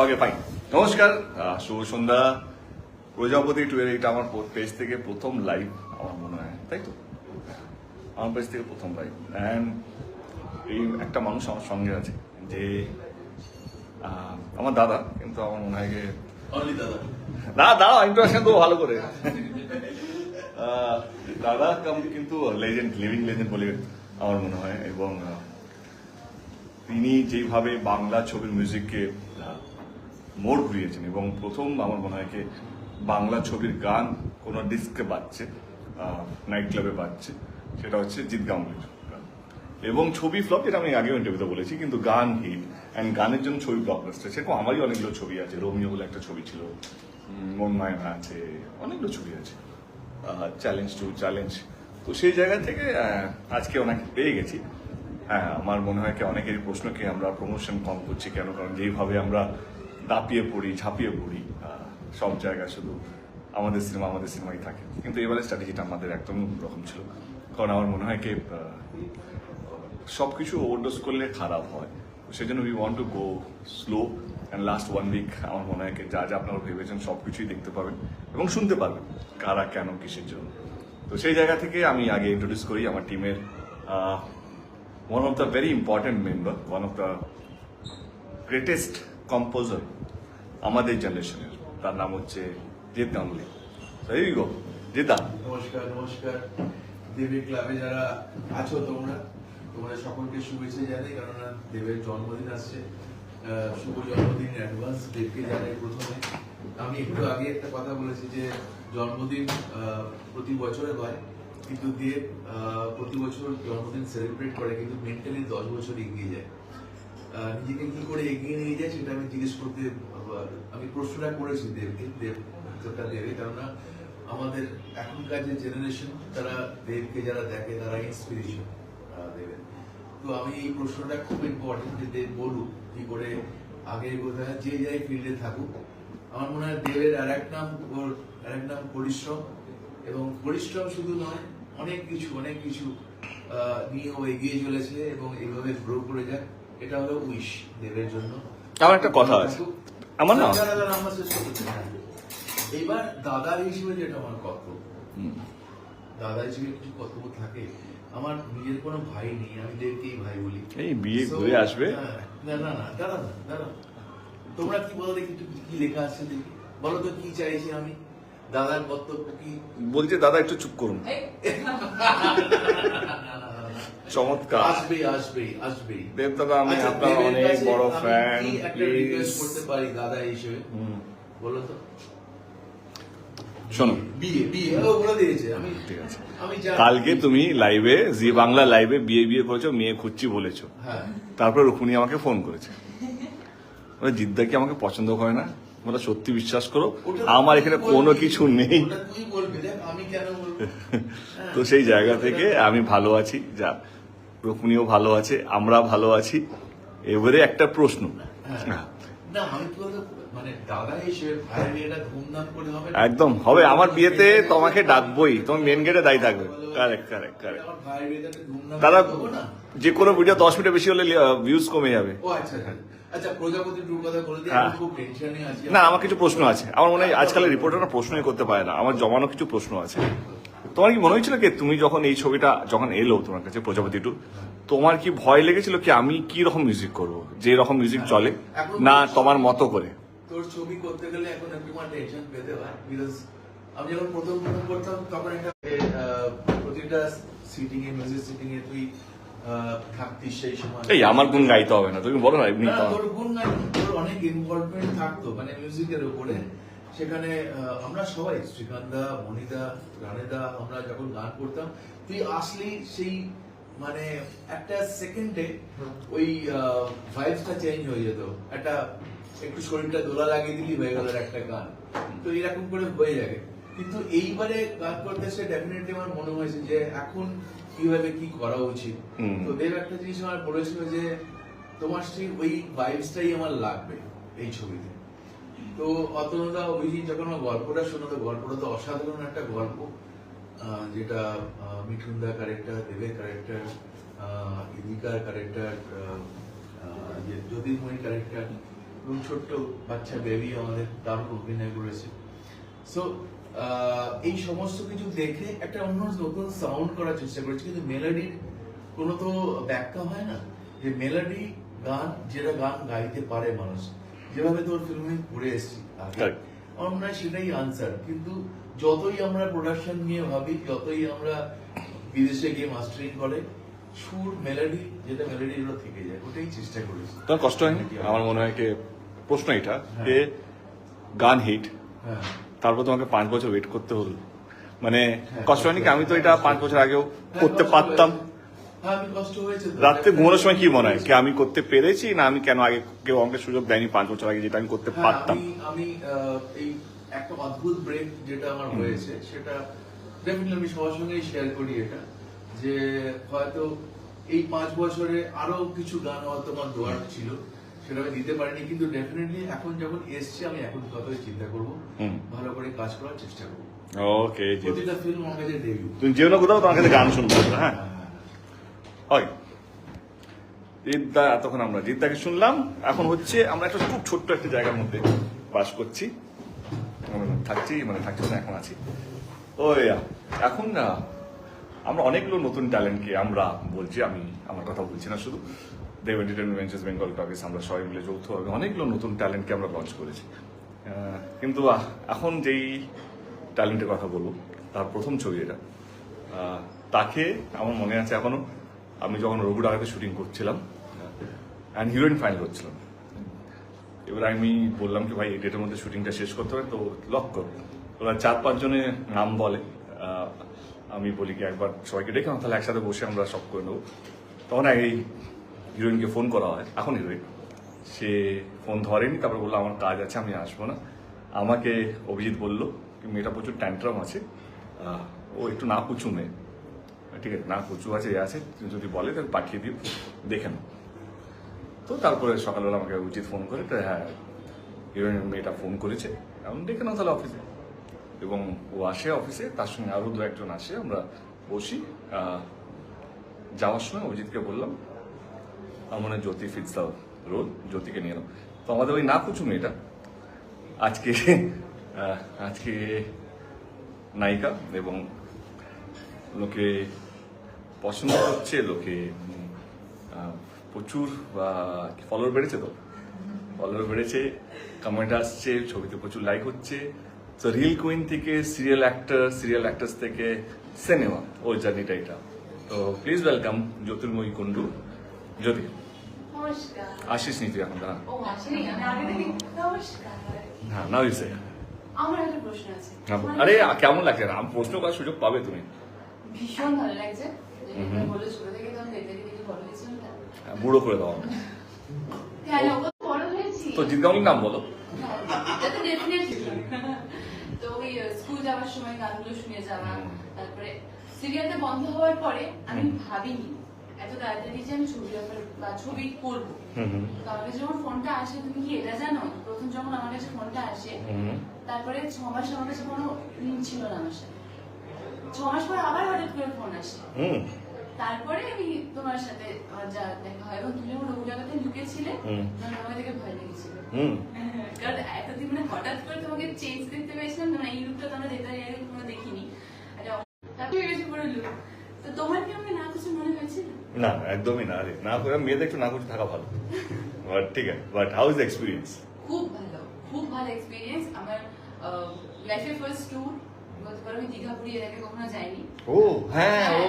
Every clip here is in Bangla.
ওকে ফাইন নমস্কার। শুভ সন্ধ্যা। প্রজাপতি টুয়ের এটা আমার পেজ থেকে প্রথম লাইভ আমার মনে হয় তাই তো? আমার পেজ থেকে প্রথম লাইভ অ্যান্ড এই একটা মানুষ আমার সঙ্গে আছে যে আমার দাদা কিন্তু আমার মনে হয় যে দাদা। না দাঁড়াও ইন্ট্রোডাকশন তো ভালো করে। দাদা কাম কিন্তু লেজেন্ড লিভিং লেজেন্ড বলে আমার মনে হয় এবং তিনি যেভাবে বাংলা ছবির মিউজিককে মোড় ঘুরিয়েছেন এবং প্রথম আমার মনে হয় বাংলা ছবির গান কোনো ডিস্কে বাজছে নাইট ক্লাবে বাজছে সেটা হচ্ছে জিৎ গাঙ্গুলির। এবং ছবি ফ্লপ যেটা আমি আগেও ইন্টারভিউতে বলেছি কিন্তু গান হিট অ্যান্ড গানের জন্য ছবি ফ্লপ ব্লকবাস্টার সেরকম আমারই অনেকগুলো ছবি আছে। রোমিও বলে একটা ছবি ছিল উম, মন মায়না আছে অনেকগুলো ছবি আছে চ্যালেঞ্জ টু চ্যালেঞ্জ তো সেই জায়গা থেকে আজকে ওনাকে পেয়ে গেছি। হ্যাঁ আমার মনে হয় কি অনেকেরই প্রশ্নকে আমরা প্রমোশন কম করছি কেন? কারণ যেইভাবে আমরা দাপিয়ে পড়ি, ঝাঁপিয়ে পড়ি সব জায়গায় শুধু আমাদের সিনেমা আমাদের সিনেমাই থাকে। কিন্তু এবারে স্ট্র্যাটেজিটা আমাদের একদম রকম ছিল। কারণ আমার মনে হয় কি সব কিছু ওভারডোজ করলে খারাপ হয়। সেই জন্য we want to go slow and last one week আমার মনে হয় যা যা আপনারা ভেবেছেন সব কিছুই দেখতে পাবেন এবং শুনতে পারবেন কারা কেন কিসের জন্য। তো সেই জায়গা থেকে আমি আগে ইন্ট্রোডিউস করি আমার টিমের one of the very important member one of the greatest composer আমাদের জেনারেশনের তার নাম হচ্ছে জিৎ গাঙ্গুলি। এই গো জিদা নমস্কার নমস্কার। দেবের ক্লাবে যারা আছো তোমরা, তোমাদের সকলকে শুভেচ্ছা জানাই, কেননা দেবের জন্মদিন আসছে। শুভ জন্মদিন অ্যাডভান্স দেবকে জানাই প্রথমে। আমি একটু আগে একটা কথা বলেছি যে, জন্মদিন প্রতি বছরে হয়। কিন্তু দেব প্রতি বছর জন্মদিন সেলিব্রেট করে কিন্তু মেন্টালি দশ বছর এগিয়ে যায়। নিজেকে কি করে এগিয়ে নিয়ে যায় সেটা আমি জিজ্ঞেস করতে আমি প্রশ্নটা করেছি দেবকে দেব উত্তরটা দেবে কেননা আমাদের এখনকার যে জেনারেশন তারা দেবকে যারা দেখে তারা ইন্সপিরেশন দেবেন। তো আমি এই প্রশ্নটা খুব ইম্পর্টেন্ট যে দেব বলুক কি করে আগে হয়, যে যাই ফিল্ডে থাকুক। আমার মনে হয় দেবের আর এক নাম ওর আর এক নাম পরিশ্রম এবং পরিশ্রম শুধু নয় অনেক কিছু অনেক কিছু আহ, নিয়ে ও এগিয়ে চলেছে এবং এইভাবে গ্রো করে যাক এটা হলো উইশ দেবের জন্য। আমার একটা কথা আছে। আমার না-। এবার দাদার হিসেবে যেটা আমার কর্তব্য। দাদা হিসেবে কিছু কর্তব্য থাকে। আমার নিজের কোনো ভাই নেই আমি দেবকেই ভাই বলি। এই বিয়ে ঘুরে আসবে? হ্যাঁ, না না না দাদা দাদা তোমরা কি বলো দেখি কি লেখা আছে দেখি। বলো তো কি চাইছি আমি? দাদার কর্তব্য কি? বলছে দাদা একটু চুপ করুন। চমৎকার। আসবে আসবে আসবে দেব আমি আচ্ছা, আপনার অনেক বড় ফ্যান কি করতে পারি দাদা হিসেবে? বলো তো। শোনো। বিয়ে বিয়ে ও দিয়েছে। আমি ঠিক আছে। কালকে তুমি লাইভে জি বাংলা লাইভে বিয়ে বিয়ে করেছ মেয়ে খুঁজছি বলেছ। হ্যাঁ। তারপর রুকুনি আমাকে ফোন করেছে। জিদ্দা কি আমাকে পছন্দ করে না? বলে সত্যি বিশ্বাস করো? আমার এখানে কোনো কিছু নেই। তো সেই জায়গা থেকে আমি ভালো আছি। যা রুকুনিও ভালো আছে আমরা ভালো আছি। এবারে একটা প্রশ্ন। হ্যাঁ। মানে দাদা হিসেবে ভাইয়ের বিয়েটা ধুমধাম করে হবে না? একদম হবে। আমার বিয়েতে তোমাকে ডাকবোই। তোমার মেন গেটে দায়ী থাকবে। কারেক্ট কারেক্ট কারেক্ট না? যে কোনো ভিডিও দশ মিনিট বেশি হলে ভিউজ কমে যাবে। আচ্ছা হ্যাঁ। না আমার কিছু প্রশ্ন আছে। আমার মনে হয় আজকালের রিপোর্টাররা প্রশ্নই করতে পারে না। আমার জমানো কিছু প্রশ্ন আছে। তোমার কি মনে হয়েছিল কি তুমি যখন এই ছবিটা যখন এলো তোমার কাছে প্রজাপতি টু তোমার কি ভয় লেগেছিল কি আমি কি রকম মিউজিক করব? যে রকম মিউজিক চলে? না তোমার মতো করে। তোর ছবি করতে গেলে এখন একটু টেনশন পেতে হয়। বিকজ আমি যখন প্রথম প্রথম করতাম তখন একটা প্রতিটা সিটিং এ মিউজিক সিটিং এ তুই থাকতিস সেই সময় এই আমার গুণ গাইতে হবে না তুমি বলো না এমনি তোর গুণ তোর অনেক ইনভলভমেন্ট থাকতো মানে মিউজিকের উপরে। সেখানে আমরা সবাই মনিদা রানেদা আমরা যখন গান করতাম তুই আসলি সেই মানে একটা সেকেন্ডে ওই ভাইবসটা চেঞ্জ হয়ে যেত। একটা একটু শরীরটা দোলা লাগিয়ে দিলি হয়ে গেল একটা গান। তো এরকম করে হয়ে যাবে। কিন্তু এইবারে গান করতে এসে ডেফিনেটলি আমার মনে হয়েছে যে এখন কীভাবে কি করা উচিত। তো দেব একটা জিনিস আমার বলেছিল যে তোমার সেই ওই ভাইবসটাই আমার লাগবে এই ছবিতে। তো অতনুদা অভিজিৎ যখন আমার গল্পটা শোনাতো গল্পটা তো অসাধারণ একটা গল্প। যেটা মিঠুনদা ক্যারেক্টার দেবের ক্যারেক্টার ইদিকার ক্যারেক্টার জ্যোতির্ময়ী ক্যারেক্টার এবং ছোট্ট বাচ্চা বেবি আমাদের দারুণ অভিনয় করেছে। সো এই সমস্ত কিছু দেখে একটা অন্য নতুন সাউন্ড করার চেষ্টা করেছি কিন্তু মেলোডির কোনো তো ব্যাখ্যা হয় না যে মেলোডি গান যেটা গান গাইতে পারে মানুষ। যেভাবে তোর ফিল্মে ঘুরে এসেছি. আমার হয় সেটাই আনসার কিন্তু যতই আমরা প্রোডাকশন নিয়ে ভাবি যতই আমরা বিদেশে গিয়ে মাস্টারিং করে সুর মেলোডি যেটা মেলোডি এগুলো থেকে যায় ওটাই চেষ্টা করেছি। তোমার কষ্ট হয়নি? আমার মনে হয় কি প্রশ্ন এটা যে গান হিট হ্যাঁ। তারপর তোমাকে পাঁচ বছর ওয়েট করতে হলো। মানে কষ্ট হয়নি কি? আমি তো এটা পাঁচ বছর আগেও করতে পারতাম। রাত্রে ঘুমানোর সময় কি মনে হয়? কি আমি করতে পেরেছি না আমি কেন আগে কেউ আমাকে সুযোগ দেয়নি পাঁচ বছর আগে যেটা আমি করতে হ্যাঁ, পারতাম? আমি আমি এই একটা অদ্ভুত ব্রেক যেটা আমার হয়েছে সেটা ডেফিনেটলি আমি সবার সঙ্গেই শেয়ার করি এটা যে হয়তো এই পাঁচ বছরে আরও কিছু গান হয়তো আমার দোয়ার ছিল। সেটা আমি দিতে পারিনি কিন্তু ডেফিনেটলি এখন যখন এসছি আমি এখন কথাই চিন্তা করব। ভালো করে কাজ করার চেষ্টা করব। ওকে প্রতিটা ফিল্ম আমার কাছে ডেবিউ তুমি যেও না কোথাও তোমার কাছে গান শুনব হ্যাঁ? হয় জিদ্দা এতক্ষণ আমরা জিদ্দাকে শুনলাম। এখন হচ্ছে আমরা একটা খুব ছোট্ট একটা জায়গার মধ্যে বাস করছি। আমরা থাকছি মানে থাকছি না এখন আছি। ওই এখন না আমরা অনেকগুলো নতুন ট্যালেন্টকে আমরা বলছি আমি আমার কথা বলছি না শুধু। Dev entertainment ventures Bengal talkies আমরা সবাই মিলে যৌথভাবে অনেকগুলো নতুন ট্যালেন্টকে আমরা লঞ্চ করেছি। কিন্তু এখন যেই ট্যালেন্টের কথা বলব, তার প্রথম ছবি এটা। তাকে আমার মনে আছে এখনও, আমি যখন রঘুডাগাতে শুটিং করছিলাম অ্যান্ড হিরোইন ফাইনাল হচ্ছিলাম এবার আমি বললাম কি, ভাই, এই ডেটের মধ্যে শুটিংটা শেষ করতে হবে, তো লক করো। ওরা চার পাঁচ জনের নাম বলে। আমি বলি কি, একবার সবাইকে ডেকে তাহলে একসাথে বসে আমরা সব করে নেব। তখন এই হিরোইনকে ফোন করা হয়। এখন হিরোইন। সে ফোন ধরেনি, তারপর বলল, আমার কাজ আছে, আমি আসব না। আমাকে অভিজিৎ বলল মেয়েটা প্রচুর ট্যান্ট্রাম আছে। ও একটু না কুচু মেয়ে। ঠিক আছে না কুচু আছে, এ আছে যদি বলে তাহলে পাঠিয়ে দিও, দেখে নাও। তো তারপরে সকালবেলা আমাকে উচিত ফোন করে, তো হ্যাঁ হিরোইন মেয়েটা ফোন করেছে, এখন ডেকে নাও তাহলে অফিসে এবং ও আসে অফিসে তার সঙ্গে আরও দু একজন আসে, আমরা বসি। যাওয়ার সময় অভিজিৎকে বললাম মনে জ্যোতি ফিটস রোল জ্যোতিকে নিয়ে এলাম তো আমাদের ওই না কুচু মেয়েটা, আজকে আজকে নায়িকা এবং লোকে পছন্দ করছে, লোকে প্রচুর ফলোয়ার বেড়েছে তো? ফলোয়ার বেড়েছে কমেন্ট আসছে, ছবিতে প্রচুর লাইক হচ্ছে। তো রিল কুইন থেকে সিরিয়াল অ্যাক্টর সিরিয়াল অ্যাক্টার্স থেকে সিনেমা ওই জার্নিটা এটা। তো প্লিজ ওয়েলকাম জ্যোতির্ময়ী কুন্ডু নমস্কার। আশিস নি তুই এখন দাঁড়া হ্যাঁ প্রশ্ন আছে। মানে আরে কেমন লাগছে? না আমি প্রশ্ন করার সুযোগ পাবে তুমি। ভীষণ ভালো লাগছে। বড় না হ্যাঁ, বুড়ো করে দাও। তো নাম বলো। তো তো ওই স্কুল যাওয়ার সময় গানগুলো শুনে যাওয়া তারপরে সিরিয়ালটা বন্ধ হওয়ার পরে আমি ভাবিনি। এত তাড়াতাড়ি যে আমি ছবি বা ছবি করব। হুম হুম। তো আমার কাছে যখন ফোনটা আসে তুমি কি এটা জানো? প্রথম যখন আমার কাছে ফোনটা আসে তারপরে ছ মাস আমার কাছে কোনো লিঙ্ক ছিল না আমার সাথে। ছ মাস পর আবার হঠাৎ করে ফোন আসে। তারপরে আমি তোমার সাথে যা দেখা হয় এবং তুমি যখন। তখন আমাকে দেখে ভয় লেগেছিল। কারণ এতদিন মানে হঠাৎ করে তোমাকে চেঞ্জ দেখতে পেয়েছিলাম না এই লুকটা তো আমরা দেখতে দেখিনি। তারপরে গেছে পুরো লুক তো তোমার কি আমাকে না কিছু মনে হয়েছিল? না একদমই না রে না করে মেয়েদের একটু না করতে থাকা ভালো। বাট ঠিক আছে বাট হাউ ইজ এক্সপিরিয়েন্স খুব ভালো খুব ভালো এক্সপিরিয়েন্স আমার লাইফের ফার্স্ট ট্যুর গতবার আমি হ্যাঁ, হ্যাঁ, হ্যাঁ,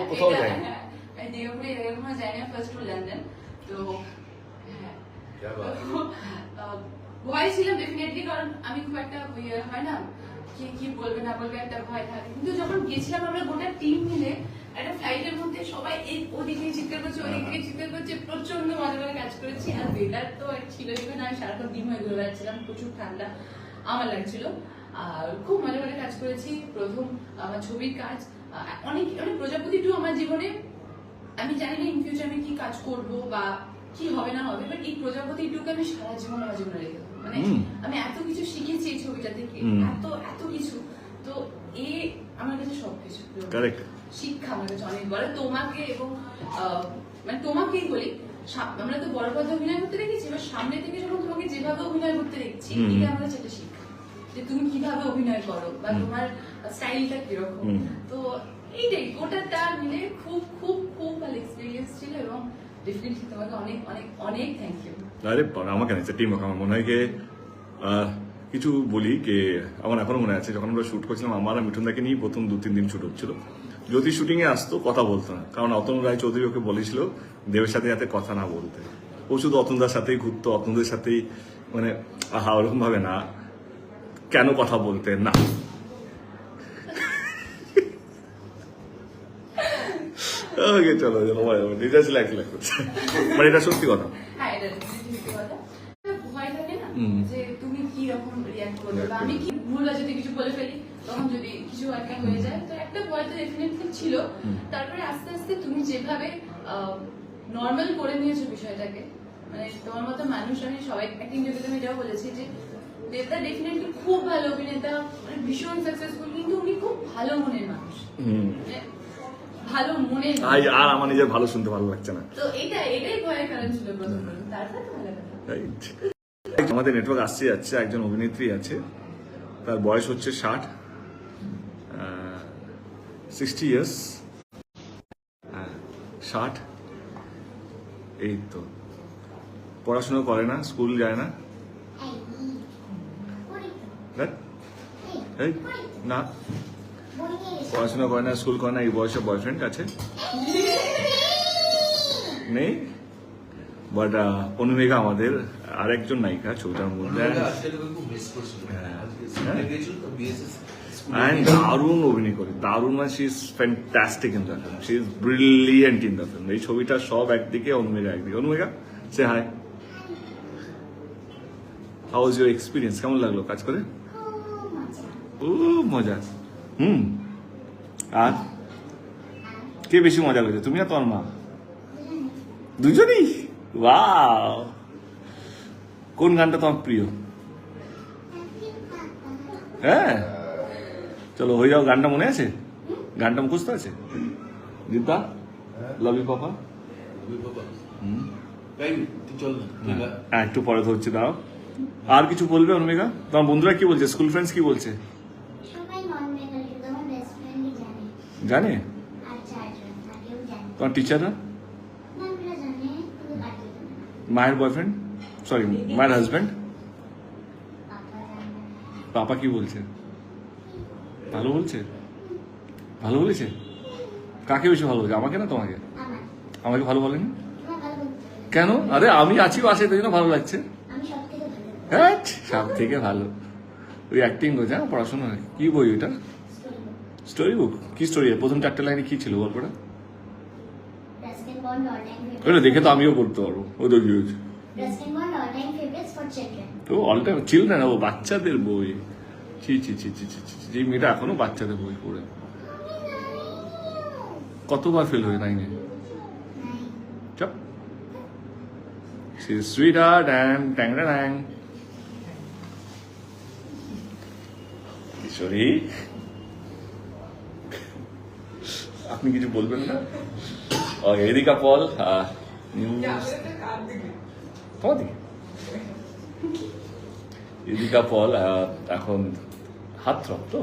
হ্যাঁ ভয় ছিলাম ডেফিনেটলি কারণ আমি খুব একটা হয় না কে কি বলবে না বলবে একটা ভয় থাকে। কিন্তু যখন গেছিলাম আমরা গোটা টিম মিলে একটা ফ্লাইটের মধ্যে সবাই এই ওদিকে চিৎকার করছে ওদিকে চিৎকার করছে প্রচণ্ড মজা করে কাজ করেছি। আর ওয়েদার তো ছিল না আমি সারাক্ষণ ডিম হয়ে ঘুরে বেড়াচ্ছিলাম প্রচুর ঠান্ডা আমার লাগছিল। আর খুব মজা করে কাজ করেছি। প্রথম আমার ছবির কাজ অনেক অনেক প্রজাপতি টু আমার জীবনে আমি জানি না ইন ফিউচার আমি কি কাজ করব বা কি হবে না হবে বাট এই প্রজাপতি টুকে আমি সারা জীবন আমার জীবনে রেখে। মানে আমি এত কিছু শিখেছি এই ছবিটা থেকে এত এত কিছু। তো এ আমার কাছে সবকিছু Correct. শিক্ষা আমার কাছে অনেক বড় তোমাকে এবং মানে তোমাকেই বলি আমরা তো বড় পর্দায় অভিনয় করতে দেখেছি এবার সামনে থেকে যখন তোমাকে যেভাবে অভিনয় করতে দেখছি হুম। এটা আমরা সেটা শিখি যে তুমি কীভাবে অভিনয় করো বা তোমার স্টাইলটা কীরকম। তো এইটাই গোটাটা মিলে খুব খুব খুব ভালো এক্সপিরিয়েন্স ছিল এবং ডেফিনেটলি তোমাকে অনেক অনেক অনেক থ্যাংক ইউ আরে আমাকে না টিম আমার মনে হয় কিছু বলি যে আমার এখনও মনে আছে যখন আমরা শুট করছিলাম আমার মিঠুনদাকে নিয়ে প্রথম দু তিন দিন শুট হচ্ছিল। যদি শুটিং এ আসতো কথা বলতো না। কারণ অতন রায় চৌধুরী ওকে বলেছিল দেবের সাথে যাতে কথা না বলতে। ও শুধু অতনদার সাথেই ঘুরতো অতনদের সাথেই মানে আহা ওরকম ভাবে না। কেন কথা বলতে? না। ওকে চলো চলো মানে এটা সত্যি কথা। হ্যাঁ এটা সত্যি কথা। ভয় থাকে না হুম। যে তুমি কি রকম রিয়াক্ট করবে বা আমি কি ভুলভাল যদি কিছু বলে ফেলি? তখন যদি কিছু একটা হয়ে যায় তো একটা ভয় তো ডেফিনেটলি ছিল তারপরে আস্তে আস্তে তুমি যেভাবে নর্মাল করে নিয়েছো বিষয়টাকে মানে তোমার মতো মানুষ আমি সবাই অ্যাক্টিং জগতে আমি এটাও বলেছি যে দেবদা ডেফিনেটলি খুব ভালো অভিনেতা মানে ভীষণ সাকসেসফুল কিন্তু উনি খুব ভালো মনের মানুষ। মানে ভালো মনের আই আর আমার নিজের ভালো শুনতে ভালো লাগছে না। তো এটা এটাই ভয়ের কারণ ছিল প্রথম তারপর তো ভালো রাইট আমাদের নেটওয়ার্ক আসছে যাচ্ছে, একজন অভিনেত্রী আছে, তার বয়স হচ্ছে ষাট সিক্সটি ইয়ার্স হ্যাঁ ষাট, এই তো। পড়াশোনা করে না স্কুল যায় না। এই, না। পড়াশোনা করে না স্কুল করে না, এই বয়সে বয়ফ্রেন্ড আছে। নেই? বাট অনুমেঘা আমাদের আরেকজন নায়িকা ছবিটার মধ্যে। করছিল। হ্যাঁ। দারুণ অভিনয় করে। দারুণ মানে she is fantastic in the film she is brilliant in the film এই ছবিটা সব একদিকে অনুমেঘা একদিকে। অনুমেঘা সে hi how is your experience কেমন লাগল কাজ করে? ও মজা। হুম। আর? কে বেশি মজা করেছে তুমি আর তোমার মা? দুজনই? ওয়াও কোন গানটা তোমার প্রিয়? হ্যাঁ? চলো হয়ে যাও গানটা মনে আছে? গানটা মুখস্থ আছে? Love you papa. হ্যাঁ। একটু পরে ধরছি দাও আর কিছু বলবে অনুমেঘা তোমার বন্ধুরা কি বলছে? স্কুল ফ্রেন্ডস কি বলছে? জানে। তোমার টিচাররা ম্যামরা জানে কিন্তু বাকি জানে না মায়ের বয়ফ্রেন্ড সরি মায়ের হাজব্যান্ড পাপা কি বলছে? ভালো বলছে? ভালো বলেছে? কাকে বেশি ভালো বলছে আমাকে না তোমাকে? আমাকে ভালো বলেনি। কেন? আরে আমি আছি পাশে, তাই জন্য ভালো লাগছে। হ্যাঁ সব থেকে ভালো। ওই অ্যাক্টিং করছে হ্যাঁ পড়াশোনা কি বই ওইটা? স্টোরি বুক কি স্টোরি প্রথম চারটে লাইনে কি ছিল? গল্পটা রাস্কিন বন্ড অল টাইম ওটা দেখে তো আমিও পড়তে পারব। ও তো কি হয়েছে চিলড্রেন তো অল টাইম ছিল না ও বাচ্চাদের বই। ছি ছি ছি ছি ছি, যে মেয়েটা এখনও বাচ্চাদের বই পড়ে। কতবার ফেল হয়ে নাইনে চাপ। সি সুইট হার্ট অ্যান্ড ট্যাংরা ট্যাং কিশোরী। আপনি কিছু বলবেন না? ও, এদিকা পল তোমার দিকে এদিকা পল এখন হাত থ্রপ তো।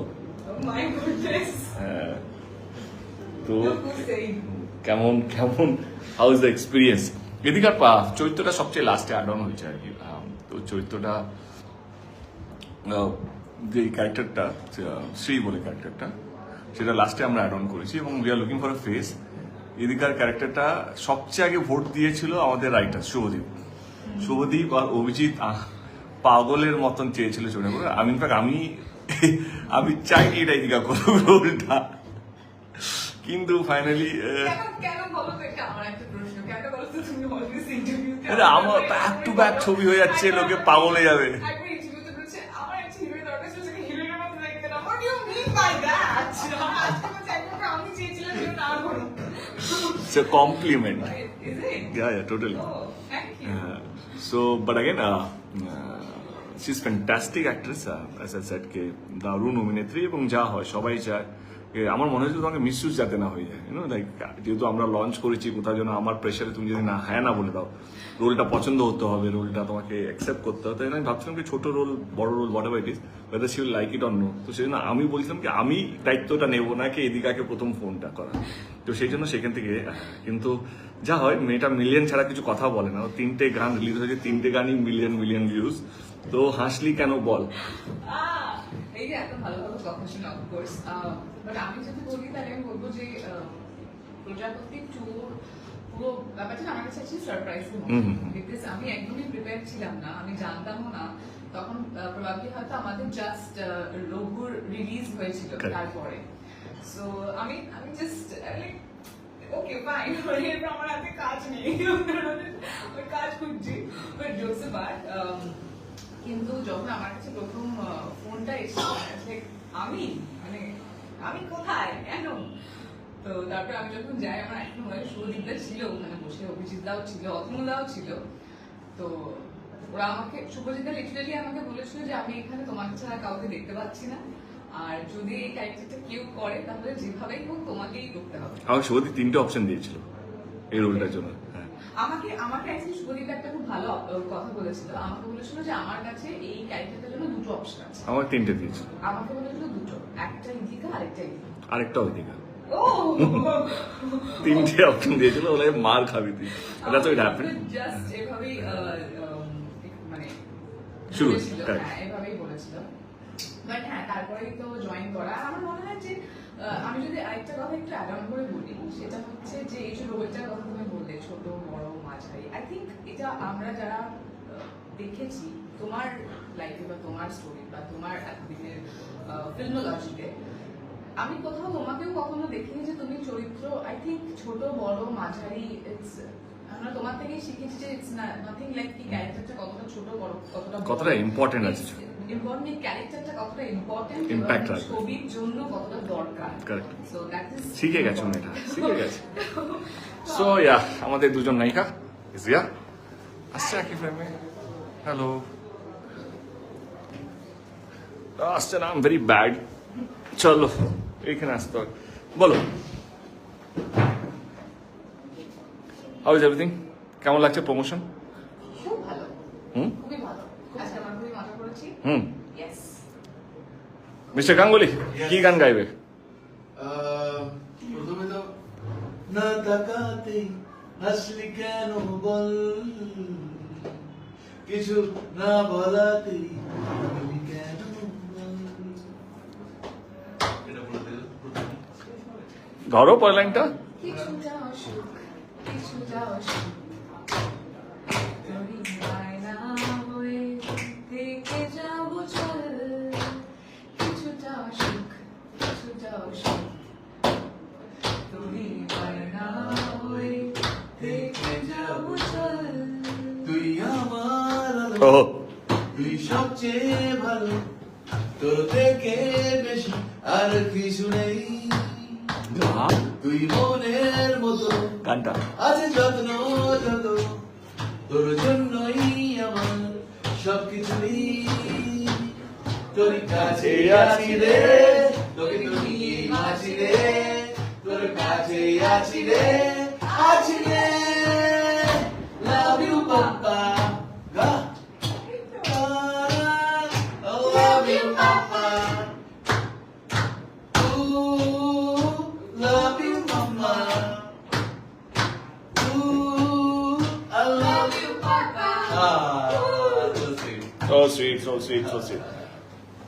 তো. কেমন কেমন হাউ ইজ দ্য এক্সপিরিয়েন্স এদিকার পা চরিত্রটা সবচেয়ে লাস্টে অ্যাড অন হয়েছে আর কি তো চরিত্রটা যে ক্যারেক্টারটা শ্রী বলে ক্যারেক্টারটা সেটা লাস্টে আমরা অ্যাড অন করেছি এবং we are looking for a face এদিকার ক্যারেক্টারটা সবচেয়ে আগে ভোট দিয়েছিল আমাদের রাইটার শুভদীপ। শুভদীপ আর অভিজিৎ পাগলের মতন চেয়েছিল চলে করে আমি ইনফ্যাক্ট আমি আমি চাইনি এটা এদিকা করব রোলটা। কিন্তু ফাইনালি আমার ব্যাক টু ব্যাক ছবি হয়ে যাচ্ছে, লোকে পাগলে যাবে। আমার it's a compliment. Yeah, yeah, totally. Oh, thank you. Uh, so, but again, uh, uh, she's fantastic actress, Uh, as I said, ke daru nominatri এবং যা হয় সবাই চায় আমার মনে হচ্ছে তোমাকে মিসইউজ যাতে না হয়ে যায় লাইক যেহেতু আমরা লঞ্চ করেছি কোথাও যেন আমার প্রেশারে তুমি যদি না হ্যাঁ না বলে দাও, রোলটা পছন্দ হতে হবে, রোলটা তোমাকে অ্যাকসেপ্ট করতে হবে, তাই আমি ভাবছিলাম কি ছোট রোল, বড় role whatever it is like it অন্য তো সেই জন্য আমি বলছিলাম কি, আমি দায়িত্বটা নেব, না কি এদিকে আগে প্রথম ফোনটা করা তো সেই জন্য সেখান থেকে, কিন্তু যা হয়, মেয়েটা মিলিয়ন ছাড়া কিছু কথা বলে না তিনটে গান রিলিজ হয়েছে, তিনটে গানই মিলিয়ন মিলিয়ন ভিউজ তো হাসলি কেন বল? এই যে এত ভালো ভালো কথা শুনে অফকোর্স বাট আমি যদি বলি তাহলে আমি বলব যে প্রজাপতি ট্যুর পুরো ব্যাপারটা আমার কাছে অ্যাকচুয়ালি সারপ্রাইজ। বিকজ আমি একদমই প্রিপেয়ার ছিলাম না আমি জানতামও না তখন প্রবাবলি হয়তো আমাদের জাস্ট রঘুর রিলিজ হয়েছিল তারপরে সো আমি আমি জাস্ট লাইক ওকে ফাইন এরপর আমার হাতে কাজ নেই ওই কাজ খুঁজছি বাট জোকস বাট কিন্তু যখন আমার কাছে প্রথম ফোনটা এসেছিল আমি মানে আমি কোথায়? কেন? তো তারপরে আমি যখন যাই, আমার মনে হয় শুভদীপদা ছিল ওখানে বসে, অভিজিৎ দাও ছিল অতনু দাও ছিল। তো ওরা আমাকে শুভজিৎদা লিটারালি আমাকে বলেছিল যে আমি এখানে তোমাকে ছাড়া কাউকে দেখতে পাচ্ছি না। আর যদি এই ক্যারেক্টারটা কেউ করে, তাহলে যেভাবেই হোক তোমাকেই করতে হবে। আমাকে শুভদি তিনটে অপশন দিয়েছিল এই রোলটার জন্য। আমাকে আমাকে অ্যাকচুয়ালি শুভদীপ একটা খুব ভালো কথা বলেছিল। আমাকে বলেছিল যে আমার কাছে এই ক্যারেক্টারটার জন্য দুটো অপশন আছে। আমার তিনটে দিয়েছিল আমাকে বলেছিল দুটো একটা ইদিকা আরেকটা ইদিকা আরেকটা ওইদিকে ও! তিনটে অপশন দিয়েছিল বলে মার খাবি তুই। দ্যাটস হোয়াট হ্যাপেন জাস্ট এভাবেই মানে শুরু, হ্যাঁ এভাবেই বলেছিল। বাট হ্যাঁ তারপরেই তো জয়েন করা। আমার মনে হয় যে আমি যদি আরেকটা কথা একটু অ্যাড করে বলি সেটা হচ্ছে যে এই যে রোলটার কথা তুমি বললে ছোট বড় মাঝারি আই থিঙ্ক এটা আমরা যারা দেখেছি তোমার লাইফে বা তোমার স্টোরি বা তোমার এতদিনের ফিল্মোলজিতে আমি কোথাও তোমাকেও কখনো দেখিনি যে তুমি চরিত্র আই থিঙ্ক ছোট বড় মাঝারি ইটস আমরা তোমার থেকেই শিখেছি যে ইটস না নাথিং লাইক কি ক্যারেক্টারটা কতটা ছোট বড় কতটা কতটা important আছে। ইম্পর্টেন্ট এই ক্যারেক্টারটা কতটা ইম্পর্টেন্ট Impact রাখবে। ছবির জন্য কতটা দরকার? Correct. সো দ্যাট ইজ শিখে গেছো মেয়েটা শিখে গেছে। সো ইয়া আমাদের দুজন নায়িকা জিয়া। আসছে একই ফ্রেমে হ্যালো আসছে না ভেরি ব্যাড চলো এইখানে আসতে হবে। বলো। হাউ ইজ এভরিথিং কেমন লাগছে প্রমোশন হুম খুবই ভালো আজকে আমরা খুবই মজা করেছি হুম। মিস্টার গাঙ্গুলি কি গান গাইবে? প্রথমে তো না তাকাতে হাসলি কেন বল? কিছু না বলাতে। ধরো পরের লাইনটা। কিছুটা তুই আমার আলো তুই সবচেয়ে ভালো। তোর থেকে বেশি আর কিছু নেই। তুই মনের মতো। গানটা। আছে যত্ন যত তোর জন্যই আমার সবকিছু তোর কাছে আছি রে। তোকে তুমি আছি রে। তোর কাছে আছি রে। আছি রে।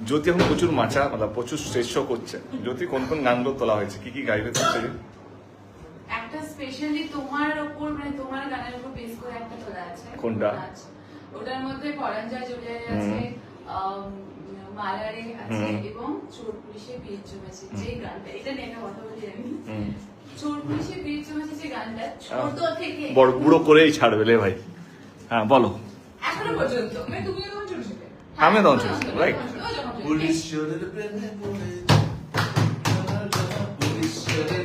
জ্যোতি এখন প্রচুর মাচা মানে প্রচুর শ্রেষ্ঠ করছে। জ্যোতি কোন কোন গানগুলো তোলা হয়েছে? কি কি গাইবে হচ্ছে একটা স্পেশালি তোমার ওপর মানে তোমার গানের উপর বেস করে একটা তোলা আছে। কোনটা? ওটার মধ্যে আছে মালারে আছে এবং চোর পুলিশে বীর জমেছে যে গানটা। এটা নিয়ে একটা কথা বলি আমি। চোর পুলিশে বীর জমেছে যে গানটা ছোট থেকে। বড় বুড়ো করেই ছাড়বে রে ভাই। হ্যাঁ বলো। এখনও পর্যন্ত। মানে তুমি যখন ছোট ছিলে। আমি তখন ছোট ছিলাম, right? পুলিশ চোরের প্রেমে পড়েছে পুলিশ চোরের